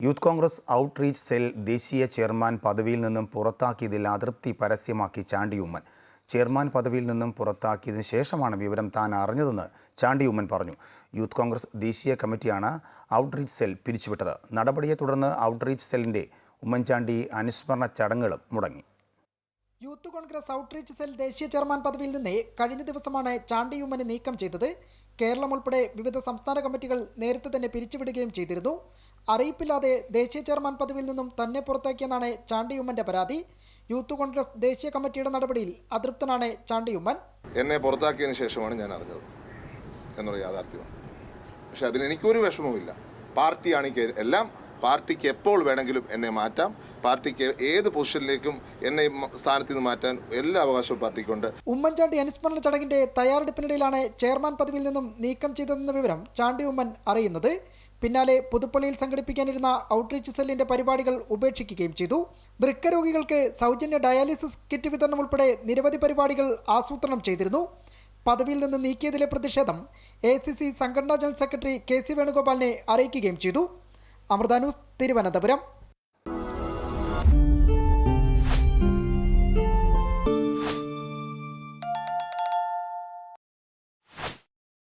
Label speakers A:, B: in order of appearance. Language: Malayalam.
A: യൂത്ത് കോൺഗ്രസ് ഔട്ട്റീച്ച് സെൽ ദേശീയ ചെയർമാൻ പദവിയിൽ നിന്നും പുറത്താക്കിയതിൽ അതൃപ്തി പരസ്യമാക്കി ചാണ്ടി ഉമ്മൻ ചെയർമാൻ പദവിയിൽ നിന്നും പുറത്താക്കിയതിനു ശേഷമാണ് വിവരം താൻ അറിഞ്ഞതെന്ന് ചാണ്ടി ഉമ്മൻ പറഞ്ഞു. യൂത്ത് കോൺഗ്രസ് ദേശീയ കമ്മിറ്റിയാണ് ഔട്ട്റീച്ച് സെൽ പിരിച്ചുവിട്ടത്. നടപടിയെ തുടർന്ന് ഔട്ട്റീച്ച് സെല്ലിന്റെ ഉമ്മൻചാണ്ടി അനുസ്മരണ ചടങ്ങുകളും മുടങ്ങി.
B: യൂത്ത് കോൺഗ്രസ് ഔട്ട്റീച്ച് സെൽ ദേശീയ ചെയർമാൻ പദവിയിൽ നിന്ന് കഴിഞ്ഞ ദിവസമാണ് ചാണ്ടി ഉമ്മനെ നീക്കം ചെയ്തത്. കേരളം ഉൾപ്പെടെ വിവിധ സംസ്ഥാന കമ്മിറ്റികൾ നേരത്തെ തന്നെ പിരിച്ചുവിടുകയും ചെയ്തിരുന്നു. അറിയിപ്പില്ലാതെ ദേശീയ ചെയർമാൻ പദവിയിൽ നിന്നും തന്നെ പുറത്താക്കിയെന്നാണ് ചാണ്ടി ഉമ്മന്റെ പരാതി. യൂത്ത് കോൺഗ്രസ് ദേശീയ കമ്മിറ്റിയുടെ നടപടിയിൽ അതൃപ്തനാണ് ചാണ്ടി ഉമ്മൻ
C: എന്നെ പുറത്താക്കിയതിന് ശേഷമാണ് ഞാൻ അറിഞ്ഞത് എന്നുള്ള യാഥാർത്ഥ്യമാണ്. പക്ഷെ അതിന് എനിക്കൊരു വിഷമവുമില്ല. പാർട്ടിയാണ് എല്ലാം പാർട്ടിക്ക് എപ്പോൾ വേണമെങ്കിലും എന്നെ മാറ്റാം. പാർട്ടിക്ക് ഏത് പൊസിഷനിലേക്കും എന്നെ സ്ഥാനത്ത് നിന്ന് മാറ്റാൻ എല്ലാ അവകാശവും പാർട്ടിക്കുണ്ട്.
B: ഉമ്മൻചാണ്ടി അനുസ്മരണ ചടങ്ങിന്റെ തയ്യാറെടുപ്പിനിടയിലാണ് ചെയർമാൻ പദവിയിൽ നിന്നും നീക്കം ചെയ്തതെന്ന വിവരം ചാണ്ടി ഉമ്മൻ അറിയുന്നത്. പിന്നാലെ പുതുപ്പള്ളിയിൽ സംഘടിപ്പിക്കാനിരുന്ന ഔട്ട്റീച്ച് സെല്ലിന്റെ പരിപാടികൾ ഉപേക്ഷിക്കുകയും ചെയ്തു. വൃക്ക രോഗികൾക്ക് സൗജന്യ ഡയാലിസിസ് കിറ്റ് വിതരണം ഉൾപ്പെടെ നിരവധി പരിപാടികൾ ആസൂത്രണം ചെയ്തിരുന്നു. പദവിയിൽ നിന്ന് നീക്കിയതിലെ പ്രതിഷേധം എ സി സി സംഘടനാ ജനറൽ സെക്രട്ടറി കെ സി വേണുഗോപാലിനെ അറിയിക്കുകയും ചെയ്തു. അമൃതാനൂസ് തിരുവനന്തപുരം.